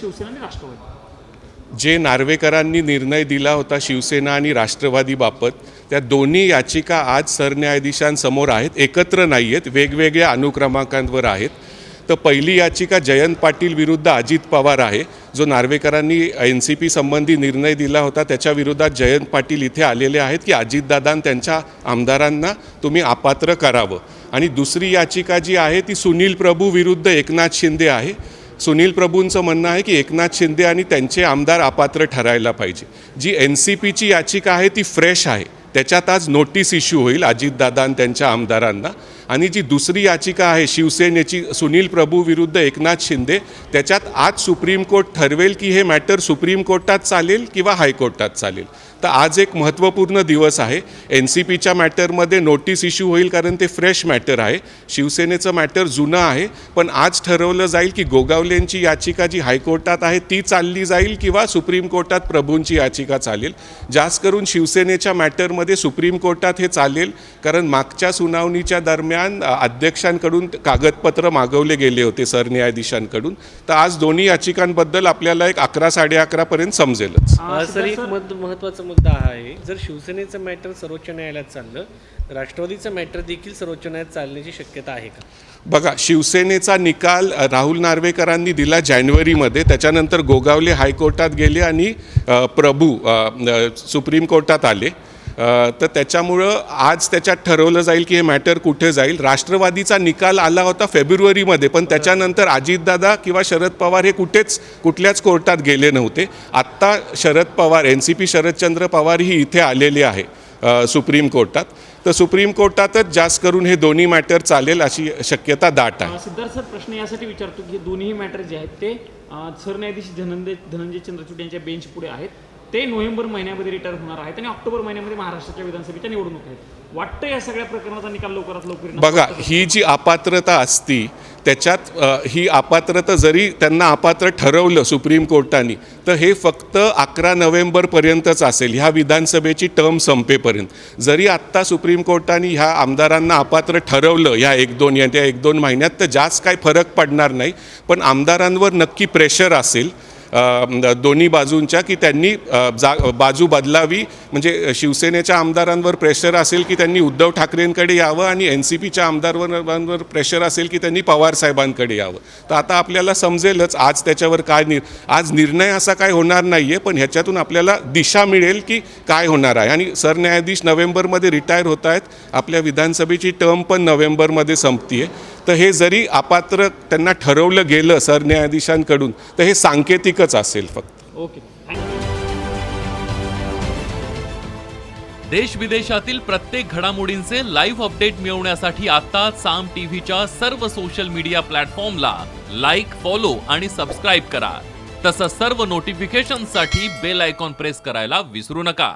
शिवसेना आणि राष्ट्रवादी. जे नार्वेकरांनी निर्णय दिला होता शिवसेना आणि राष्ट्रवादीबाबत त्या दोन्ही याचिका आज सरन्यायाधीशांसमोर आहेत एकत्र नाही आहेत वेगवेगळ्या अनुक्रमांकांवर आहेत. तर पहिली याचिका जयंत पाटील विरुद्ध अजित पवार आहे जो नार्वेकरांनी एन सी पी संबंधी निर्णय दिला होता त्याच्या विरोधात जयंत पाटील इथे आलेले आहेत की अजितदादां त्यांच्या आमदारांना तुम्ही अपात्र करावं. आणि दुसरी याचिका जी आहे ती सुनील प्रभू विरुद्ध एकनाथ शिंदे आहे. सुनील प्रभूंचं म्हणणं आहे की एकनाथ शिंदे आणि त्यांचे आमदार अपात्र ठरायला पाहिजे. जी एन सी पीची याचिका आहे ती फ्रेश आहे. त्याच्यात आज नोटीस इश्यू होईल अजितदादा आणि त्यांच्या आमदारांना. आणि जी दुसरी याचिका आहे शिवसेनेची सुनील प्रभू विरुद्ध एकनाथ शिंदे त्याच्यात आज सुप्रीम कोर्ट ठरवेल की हे मॅटर सुप्रीम कोर्टात चालेल किंवा हायकोर्टात चालेल. तर आज एक महत्त्वपूर्ण दिवस आहे. एन सी पीच्या मॅटरमध्ये नोटीस इश्यू होईल कारण ते फ्रेश मॅटर आहे. शिवसेनेचं मॅटर जुनं आहे. पण आज ठरवलं जाईल की गोगावलेंची याचिका जी हायकोर्टात आहे ती चालली जाईल किंवा सुप्रीम कोर्टात प्रभूंची याचिका चालेल. जास्त करून शिवसेनेच्या मॅटरमध्ये सुप्रीम कोर्टात हे चालेल. कारण मागच्या सुनावणीच्या दरम्यान अध्यक्षांकडून कागदपत्र मागवले गेले होते सरन्यायाधीशांकडून. तर आज दोन्ही याचिकांबद्दल आपल्याला एक अकरा साडे अकरापर्यंत समजेलच. सर एक महत्त्वाचं मुद्दा हा आहे जर शिवसेनेचं मॅटर सर्वोच्च न्यायालयात चाललं राष्ट्रवादीचं मॅटर देखील सर्वोच्च न्यायालयात चालण्याची शक्यता आहे का? बघा शिवसेनेचा निकाल राहुल नार्वेकरांनी दिला जानेवारीमध्ये त्याच्यानंतर गोगावले हायकोर्टात गेले आणि प्रभू सुप्रीम कोर्टात आले. तर त्याच्यामुळं आज त्याच्यात ठरवलं जाईल की हे मॅटर कुठे जाईल. राष्ट्रवादीचा निकाल आला होता फेब्रुवारीमध्ये पण त्याच्यानंतर अजितदादा किंवा शरद पवार हे कुठेच कुठल्याच कोर्टात गेले नव्हते. आत्ता Sharad Pawar N C P Sharadchandra Pawar ही इथे आलेले आहे सुप्रीम कोर्टात. तर सुप्रीम कोर्टातच जास्त करून हे दोन्ही मॅटर चालेल अशी शक्यता दाट आहे. सिद्धार्थ सर प्रश्न यासाठी विचारतो की दोन्ही मॅटर जे आहेत ते सरन्यायाधीश धनंजय धनंजय चंद्रचूड यांच्या बेंच पुढे आहेत. ते नोव्हेंबर महिन्यामध्ये रिटायर होणार आहेत आणि ऑक्टोबर महिन्यामध्ये महाराष्ट्राच्या विधानसभेच्या निवडणूक आहेत. वाटतं या सगळ्या प्रकरणाचा निकाल लवकरात लवकर बघा ही जी अपात्रता असती त्याच्यात ही अपात्रता जरी त्यांना अपात्र ठरवलं सुप्रीम कोर्टाने तर हे फक्त अकरा नोव्हेंबरपर्यंतच असेल ह्या विधानसभेची टर्म संपेपर्यंत. जरी आत्ता सुप्रीम कोर्टाने ह्या आमदारांना अपात्र ठरवलं ह्या एक दोन या त्या एक दोन महिन्यात तर जास्त काही फरक पडणार नाही. पण आमदारांवर नक्की प्रेशर असेल दोन्ही बाजूंच्या की त्यांनी जा बाजू बदलावी. म्हणजे शिवसेनेच्या आमदारांवर प्रेशर असेल की त्यांनी उद्धव ठाकरेंकडे यावं आणि एन सी पीच्या आमदारांवर प्रेशर असेल की त्यांनी पवार साहेबांकडे यावं. तर आता आपल्याला समजेलच आज त्याच्यावर काय निर आज निर्णय असा काय होणार नाही आहे पण ह्याच्यातून आपल्याला दिशा मिळेल की काय होणार आहे. आणि सरन्यायाधीश नोव्हेंबरमध्ये रिटायर होत आहेत. आपल्या विधानसभेची टर्म पण नोव्हेंबरमध्ये संपती आहे तर हे जरी अपात्र त्यांना ठरवलं गेलं सरन्यायाधीशांकडून तर हे सांकेतिकच असेल फक्त. ओके. देश विदेशातील प्रत्येक घडामोडींचे लाईव्ह अपडेट मिळवण्यासाठी आता साम टीव्हीच्या सर्व सोशल मीडिया प्लॅटफॉर्मला लाईक फॉलो आणि सबस्क्राईब करा. तसंच सर्व नोटिफिकेशनसाठी बेल आयकॉन प्रेस करायला विसरू नका.